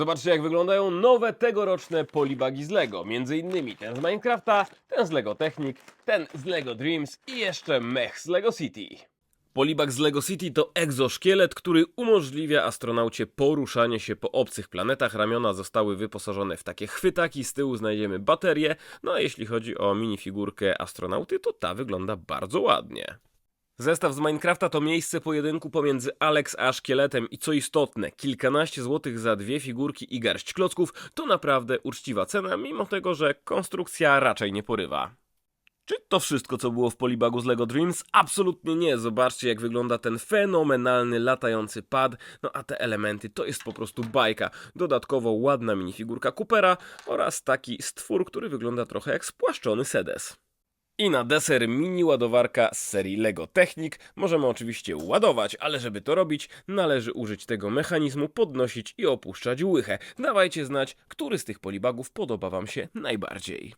Zobaczcie jak wyglądają nowe tegoroczne polibagi z LEGO. Między innymi ten z Minecrafta, ten z LEGO Technic, ten z LEGO Dreams i jeszcze mech z LEGO City. Polibag z LEGO City to egzoszkielet, który umożliwia astronaucie poruszanie się po obcych planetach. Ramiona zostały wyposażone w takie chwytaki, z tyłu znajdziemy baterię. No a jeśli chodzi o minifigurkę astronauty, to ta wygląda bardzo ładnie. Zestaw z Minecrafta to miejsce pojedynku pomiędzy Alex a szkieletem i co istotne, kilkanaście złotych za dwie figurki i garść klocków to naprawdę uczciwa cena, mimo tego, że konstrukcja raczej nie porywa. Czy to wszystko, co było w polibagu z LEGO Dreams? Absolutnie nie. Zobaczcie, jak wygląda ten fenomenalny latający pad. No a te elementy to jest po prostu bajka. Dodatkowo ładna minifigurka Coopera oraz taki stwór, który wygląda trochę jak spłaszczony sedes. I na deser mini ładowarka z serii LEGO Technic. Możemy oczywiście ładować, ale żeby to robić, należy użyć tego mechanizmu, podnosić i opuszczać łychę. Dawajcie znać, który z tych polibagów podoba Wam się najbardziej.